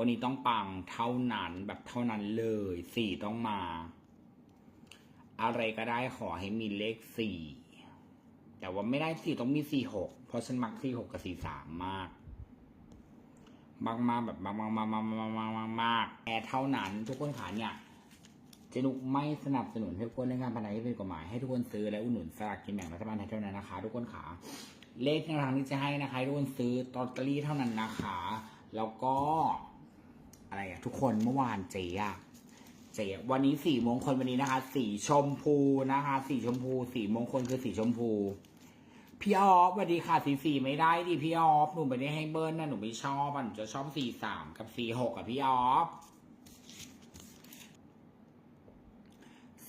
วันนี้ต้องปังเท่านั้นแบบเท่านั้นเลยสี่ต้องมา อะไรก็ได้ขอให้มีเลขสี่แต่ว่าไม่ได้สี่ต้องมีสี่หกเพราะฉันมักสี่หกกับสี่สามมากมากมากแบบมากมากมากมากมากมากมากมากแต่เท่านั้น ทุกคนขาเนี่ยเจนุกไม่สนับสนุนให้ทุกคนเล่นการพนันที่ผิดกฎหมายให้ทุกคนซื้อและอุดหนุนสลากกินแบ่งรัฐบาลไทยเท่านั้นนะคะ ทุกคนขาเลขแนวทางที่จะให้นะคะทุกคนซื้อลอตเตอรี่เท่านั้นนะคะ แล้วก็ อะไรอะทุกคนเมื่อวานเจ๊อะเจ๊วันนี้สีมงคลวันนี้นะคะ สีชมพูนะคะ สีชมพู สีมงคลคือสีชมพู พี่ออฟสวัสดีค่ะ สีสีไม่ได้ดิพี่ออฟหนูไม่ได้ให้เบิ้ลนนะหนูไม่ชอบอะหนูจะชอบสีสามกับสีหกกับพี่ออฟ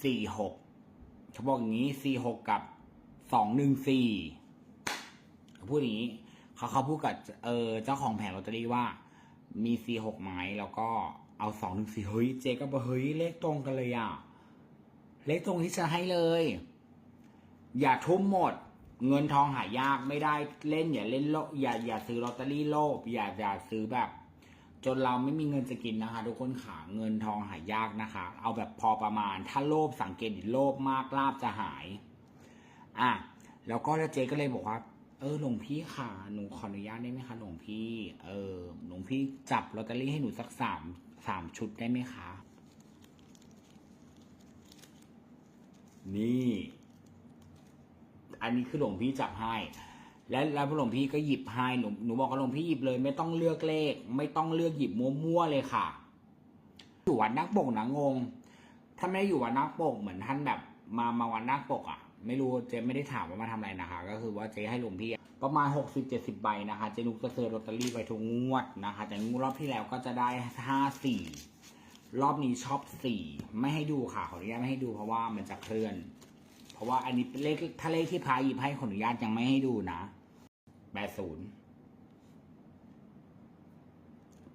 สี่หกเขาบอกอย่างนี้สี่หกกับสองหนึ่งสี่เขาพูดอย่างนี้เขาเขาพูดกับเออเจ้าของแผงลอตเตอรี่ว่า มีสี่หกไม้แล้วก็เอาสองหนึ่งสี่เฮ้ยเจ๊ก็บอกเฮ้ยเลขตรงกันเลยอะเลขตรงที่จะให้เลย อย่าทุ่มหมด เงินทองหายากไม่ได้เล่นอย่าเล่นโลอย่าอย่าซื้อลอตเตอรี่โลภอย่าอย่าซื้อแบบ จนเราไม่มีเงินจะกินนะคะ ทุกคนขาเงินทองหายากนะคะ เอาแบบพอประมาณ ถ้าโลภสังเกตดิโลภมากลาบจะหาย อะแล้วก็แล้วเจ๊ก็เลยบอกว่า เออหลวงพี่ค่ะหนูขออนุญาตได้ไหมคะหลวงพี่ เออหลวงพี่จับลอตเตอรี่ให้หนูสักสามสามชุดได้ไหมคะ นี่ อันนี้คือหลวงพี่จับให้ และแล้วหลวงพี่ก็หยิบให้หนูหนูบอกกับหลวงพี่หยิบเลย ไม่ต้องเลือกเลข ไม่ต้องเลือกหยิบมั่วๆเลยค่ะอยู่วัดนักปกนะงง ถ้าไม่อยู่วัดนักปกเหมือนท่านแบบ มามาวันนักปกอะ ไม่รู้เจ๊ไม่ได้ถามว่ามาทำอะไรนะคะ ก็คือว่าเจ๊ให้หลวงพี่ประมาณหกสิบเจ็ดสิบใบนะคะ เจ๊นุกจะซื้อลอตเตอรี่ไปทุกงวดนะคะแต่งวดรอบที่แล้วก็จะได้ห้าสี่รอบนี้ชอบสี่ไม่ให้ดูค่ะขออนุญาตไม่ให้ดูเพราะว่ามันจะเคลื่อน เพราะว่าอันนี้เลขถ้าเลขที่พายหยิบให้ขออนุญาตยังไม่ให้ดูนะแปดศูนย์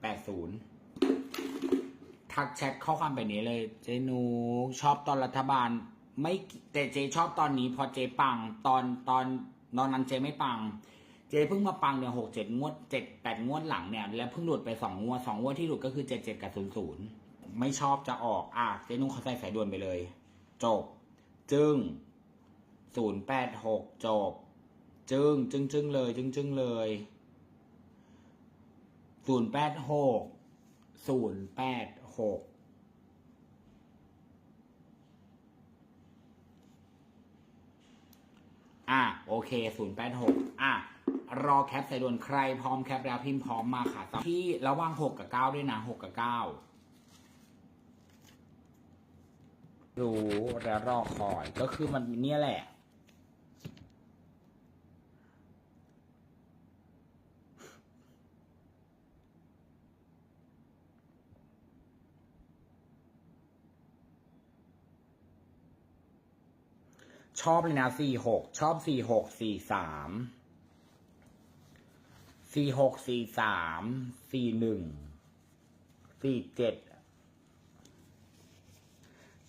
แปดศูนย์ทักแชทข้อความแบบนี้เลย เจนูชอบตอนรัฐบาล ไม่แต่เจชอบตอนนี้พอเจปังตอนตอนตอนนั้นเจไม่ปัง เจเพิ่งมาปังเนี่ยหกเจ็ดงวดเจ็ดแปดงวดหลังเนี่ย แล้วเพิ่งหลุดไปสองงวดสองงวดที่หลุดก็คือเจ็ดเจ็ดกับศูนย์ศูนย์ไม่ชอบจะออก อะเจนุ่งเขาใส่สายด่วนไปเลย จบ จึงศูนย์แปดหกจบ จึงจึงจึงเลย จึงจึงเลยศูนย์แปดหกศูนย์แปดหก อะโอเคศูนย์แปดหกอะรอแคปใส่ด่วนใครพร้อมแคปแล้วพิมพ์พร้อมมาค่ะที่ระหว่างหกกับเก้าด้วยนะหกกับเก้ารู้และรอคอยก็คือมันเนี่ยแหละ ชอบเลยนะสี่หกชอบสี่หกสี่สามสี่หกสี่สามสี่หนึ่งสี่เจ็ด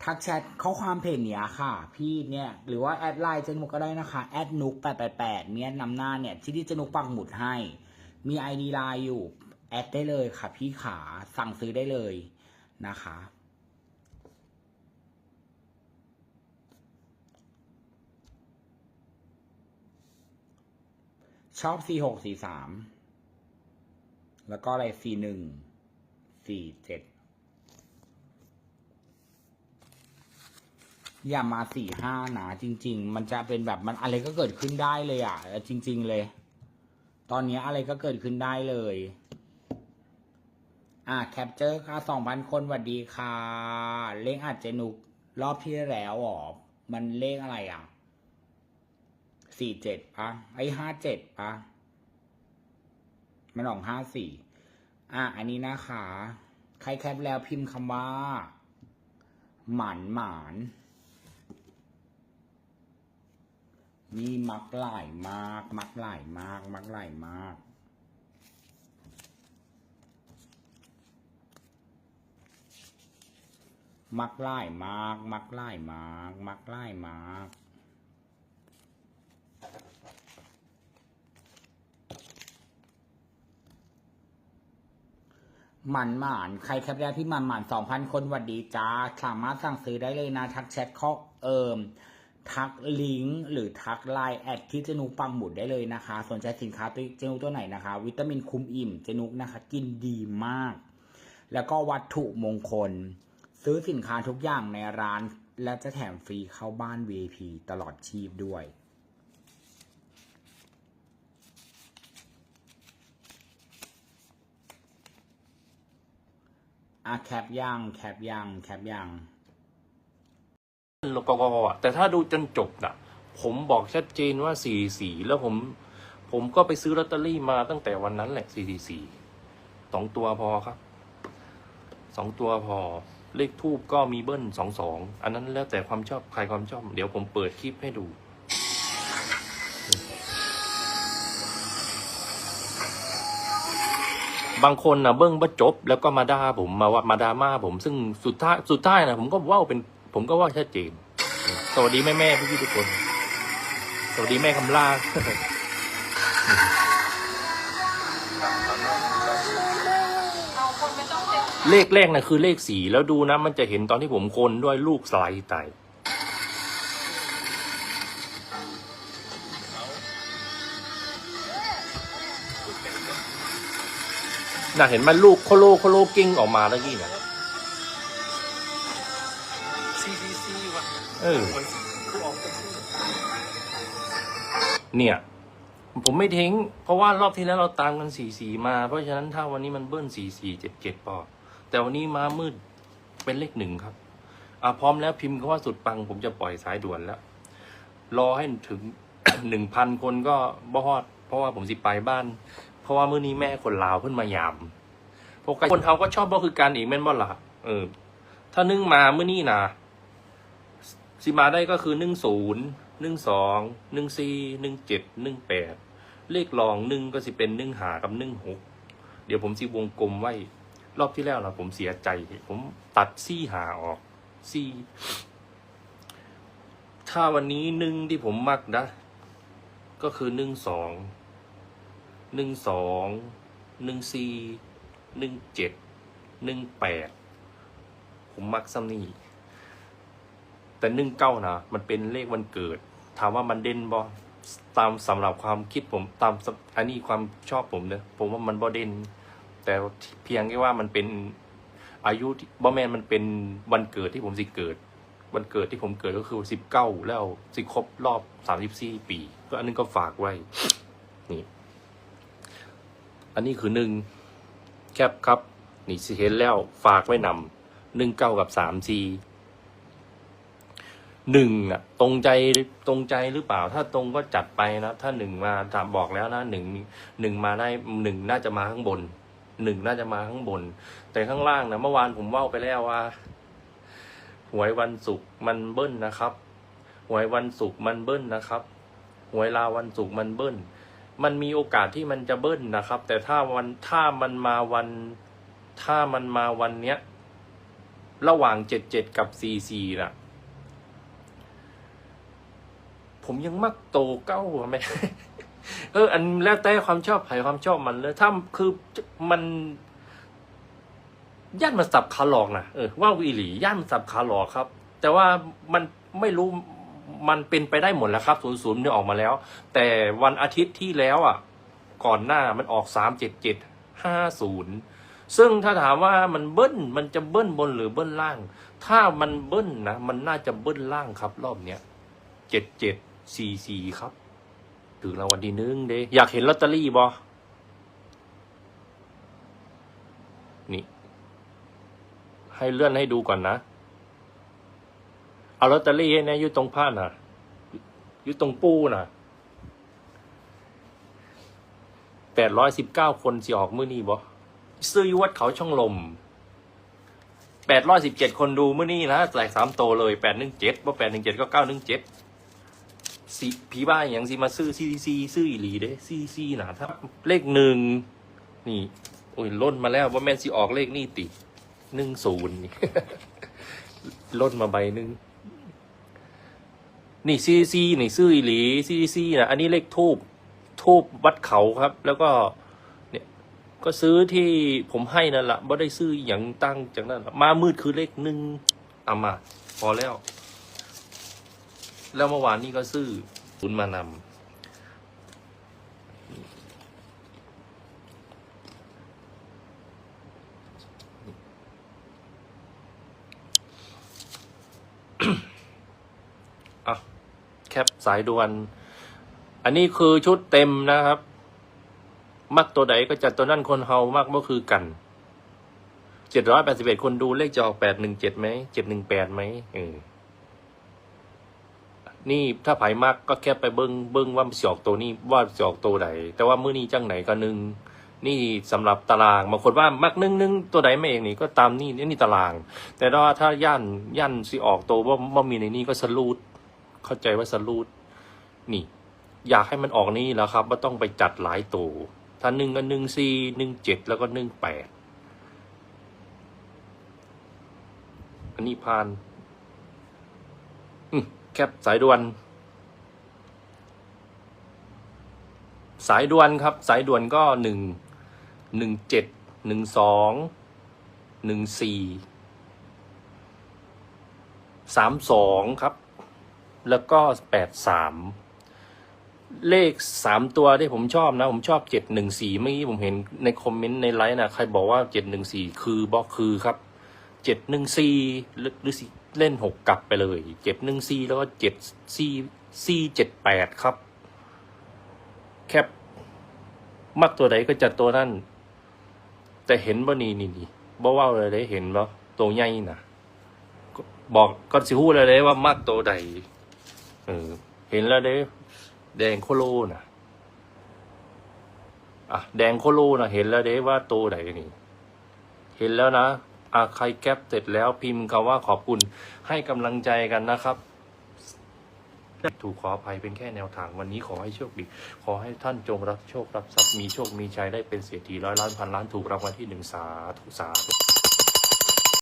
ทักแชทข้อความเพจเนี้ยค่ะ พี่เนี่ยหรือว่าแอดไลน์เจนุกก็ได้นะคะแอดนุกแปดแปดแปดเนี่ยนำหน้าเนี่ยที่ที่เจนุกปักหมุดให้ มีไอดีไลน์อยู่ แอดได้เลยค่ะ พี่ขาสั่งซื้อได้เลยนะคะ ชอบสี่หกสี่สามแล้วก็อะไรสี่หนึ่งสี่เจ็ดอย่ามาสี่ห้านะจริง ๆ มันจะเป็นแบบมันอะไรก็เกิดขึ้นได้เลยอะ จริง ๆ เลย ตอนนี้อะไรก็เกิดขึ้นได้เลย อะแคปเจอร์ค่ะสองพันคนสวัสดีค่ะ เลขอาจจะนุกรอบที่แล้วอ๋อมันเลขอะไรอะ สี่เจ็ดปะไอห้าเจ็ดปะมันออกห้าสี่อะอันนี้นะคะ ใครแคปแล้วพิมพ์คำว่า หมันหมานนี่มักหลายมาก มักหลายมาก มักหลายมาก มักหลายมาก มักหลายมาก มักหลายมาก หมันหมานใครแคปได้พี่หมันหมานสองพันคนหวัดดีจ้า สามารถสั่งซื้อได้เลยนะ ทักแชทข้อเอิมทักลิงก์หรือทักไลน์แอดที่เจนุกปังหมุดได้เลยนะคะ สนใจสินค้าตัวเจนุกตัวไหนนะคะ วิตามินคุมอิ่มเจนุกนะคะ กินดีมาก แล้วก็วัตถุมงคล ซื้อสินค้าทุกอย่างในร้าน และจะแถมฟรีเข้าบ้าน VIP ตลอดชีพด้วย อะแคปย่างแคปย่างแคปย่างกกอะแต่ถ้าดูจนจบน่ะผมบอกชัดเจนว่าสี่สี่แล้วผม ผมก็ไปซื้อลอตเตอรี่มาตั้งแต่วันนั้นแหละสี่สี่สองตัวพอครับสองตัวพอ เลขทูบก็มีเบิ้ลสองสองอันนั้นแล้วแต่ความชอบใครความชอบ เดี๋ยวผมเปิดคลิปให้ดู บางคนนะเบิ้งบ่จบ แล้วก็มาด่าผมมาว่ามาดราม่าผม ซึ่งสุดท้ายสุดท้ายนะผมก็ว่าเป็น ผมก็ว่าชัดเจนสวัสดีแม่แม่พี่พี่ทุกคน สวัสดีแม่คำลาเลขแรกนะคือเลขสี่แล้วดูนะ มันจะเห็นตอนที่ผมคนด้วยลูกสไลด์ไต น่ะเห็นมันลูกโคโลโคโลกิ้งออกมาแล้วนี่นะ CDC ว่ะเออ กูออกจากชื่อเนี่ย ผมไม่ทิ้ง เพราะว่ารอบที่แล้วเราตามกันสี่สี่มา เพราะฉะนั้นถ้าวันนี้มันเบิ้ลสี่สี่เจ็ดเจ็ดปอแต่วันนี้มามืดเป็นเลขหนึ่งครับ อะพร้อมแล้วพิมพ์คำว่าสุดปัง ผมจะปล่อยสายด่วนแล้ว รอให้ถึง หนึ่งพันคนก็บ่ฮอด เพราะว่าผมสิไปบ้าน เพราะว่ามื้อนี้แม่คนลาวเพิ่นมายามพวกคนเขาก็ชอบบ่คือกันอีกแม่นบ่ล่ะเออ ถ้านึ่งมามื้อนี้นะสิมาได้ก็คือหนึ่งศูนย์หนึ่งสองหนึ่งสี่หนึ่งเจ็ดหนึ่งแปดเลขรองหนึ่งก็สิเป็นหนึ่งหากับหนึ่งหกเดี๋ยวผมสิวงกลมไว้ รอบที่แล้วนะผมเสียใจ ผมตัดซี่หาออกซี่ถ้าวันนี้หนึ่งที่ผมมักนะ ก็คือหนึ่งสอง หนึ่งสองหนึ่งสี่หนึ่งเจ็ดหนึ่งแปดผมมักซ้ำนี่แต่หนึ่งเก้านะมันเป็นเลขวันเกิด ถามว่ามันเด่นบ่ตามสำหรับความคิดผมตามอันนี้ความชอบผมเนอะผมว่ามันบ่เด่นแต่เพียงแค่ว่ามันเป็นอายุบ่แมนมันเป็นวันเกิดที่ผมสิเกิด วันเกิดที่ผมเกิดก็คือสิบเก้าแล้วสิครบรอบสามสิบสี่ปี ก็อันนึงก็ฝากไว้นี่ อันนี้คือหนึ่งแคปครับ นี่สิเห็นแล้วฝากไว้นำหนึ่งเก้ากับสามสี่หนึ่งอะ ตรงใจตรงใจหรือเปล่า ถ้าตรงก็จัดไปนะ ถ้าหนึ่งมาถามบอกแล้วนะหนึ่งหนึ่งมาได้หนึ่งน่าจะมาข้างบนหนึ่งน่าจะมาข้างบน แต่ข้างล่างนะเมื่อวานผมว่าไปแล้วว่า หวยวันศุกร์มันเบิ้ลนะครับ หวยวันศุกร์มันเบิ้ลนะครับ หวยลาวันศุกร์มันเบิ้ล มันมีโอกาสที่มันจะเบิ้ลนะครับ แต่ถ้าวันถ้ามันมาวัน ถ้ามันมาวันเนี้ย ระหว่างเจ็ดเจ็ดกับสี่สี่น่ะ ผมยังมักโตเก้าอะแม่เออ อันแล้วแต่ความชอบใครความชอบมันเลยถ้าคือมันย่านมันสับขาหลอกนะเออว่าวีหลีย่านมันสับขาหลอกครับ แต่ว่ามันไม่รู้ มันเป็นไปได้หมดแล้วครับศูนย์ศูนย์เนี่ยออกมาแล้ว แต่วันอาทิตย์ที่แล้วอะ ก่อนหน้ามันออกสามเจ็ดเจ็ดห้าศูนย์ซึ่งถ้าถามว่ามันเบิ้ลมันจะเบิ้ลบนหรือเบิ้ลล่าง ถ้ามันเบิ้ลนะมันน่าจะเบิ้ลล่างครับ รอบเนี้ยเจ็ดเจ็ดสี่สี่ครับถึงรางวัลที่หนึ่งเด้อยากเห็นลอตเตอรี่บอนี่ ให้เลื่อนให้ดูก่อนนะ เอาลอตเตอรี่ให้นะอยู่ตรงผ้าน่ะอยู่ตรงปูน่ะแปดร้อยสิบเก้าคนสิออกมื้อนี้บอซื้ออยวัดเขาช่องลมแปดร้อยสิบเจ็ดคนดูมื้อนี้นะแตกสามโตเลยแปดหนึ่งเจ็ดบ่แปดหนึ่งเจ็ดก็เก้าหนึ่งเจ็ดสีผีบ้าอย่างสิมาซื้อซีซีซื้ออีหลีเด้ซีซีนะถ้าเลขหนึ่งนี่โอ้ยล่นมาแล้วว่าแม่นสิออกเลขนี่ติหนึ่งศูนย์นี่ล่นมาใบหนึ่ง นี่ซีซีนี่ซื้ออีหลีซีซีนะอันนี้เลขทูบทูบวัดเขาครับ แล้วก็เนี่ยก็ซื้อที่ผมให้นั่นแหละไม่ได้ซื้ออย่างตั้งจากนั้นมามืดคือเลขหนึ่งเอามา พอแล้ว แล้วเมื่อวานนี้ก็ซื้อศูนมานำ อะแค ปสายด่วน อันนี้คือชุดเต็มนะครับ มักตัวใดก็จัดตัวนั่นคนเฮามากก็คือกันเจ็ดร้อยแปดสิบเอ็ดคนดูเลขจะออกแปดหนึ่งเจ็ดไหมเจ็ดหนึ่งแปดไหมเออนี่ถ้าไผมากก็แค่ไปเบิ้งเบิ้งว่ามันสิออกตัวนี้ว่าสิออกตัวไหนแต่ว่ามื้อนี้จังไหนก็นึ่งนี่สำหรับตารางบางคนว่ามักนึ่งนึ่งตัวใดไม่เองนี่ก็ตามนี่นี่ตาราง แต่ว่าถ้าย่านย่านสิออกตัวว่าว่ามีในนี้ก็สลูด เข้าใจว่าสลูดนี่ อยากให้มันออกนี่แล้วครับว่าต้องไปจัดหลายตัวถ้าหนึ่งก็หนึ่งสี่หนึ่งเจ็ดแล้วก็หนึ่งแปดอันนี้พานแคปสายด่วน สายด่วนครับ สายด่วนก็หนึ่งหนึ่งเจ็ดหนึ่งสองหนึ่งสี่สามสองครับ แล้วก็แปดสามเลขสามตัวที่ผมชอบนะ ผมชอบเจ็ดหนึ่งสี่เมื่อกี้ผมเห็นในคอมเมนต์ในไลน์นะใครบอกว่าเจ็ดหนึ่งสี่คือบอกคือครับเจ็ดหนึ่งสี่หรือเล่นหกกลับไปเลยเจ็ดหนึ่งสี่แล้วก็เจ็ดสี่สี่เจ็ดแปดครับ แคปมักตัวใดก็จัดตัวนั่น แต่เห็นบ่นี่นี่นี่บ่เว่าเลยได้เห็นบ่ตัวใหญ่นะบอกก็สิฮู้เลยได้ว่ามักตัวใด เออ เห็นแล้วเด้แดงโคโลนะอะแดงโคโลนะเห็นแล้วเด้ว่าตัวใดนี่ เห็นแล้วนะอะใครแคปเสร็จแล้วพิมพ์คำว่าขอบคุณให้กำลังใจกันนะครับถูกขออภัยเป็นแค่แนวทางวันนี้ขอให้โชคดี ขอให้ท่านจงรับโชครับทรัพย์มีโชคมีชัยได้เป็นเศรษฐีร้อยล้านพันล้านถูกรางวัลที่หนึ่งสาธุสาธุ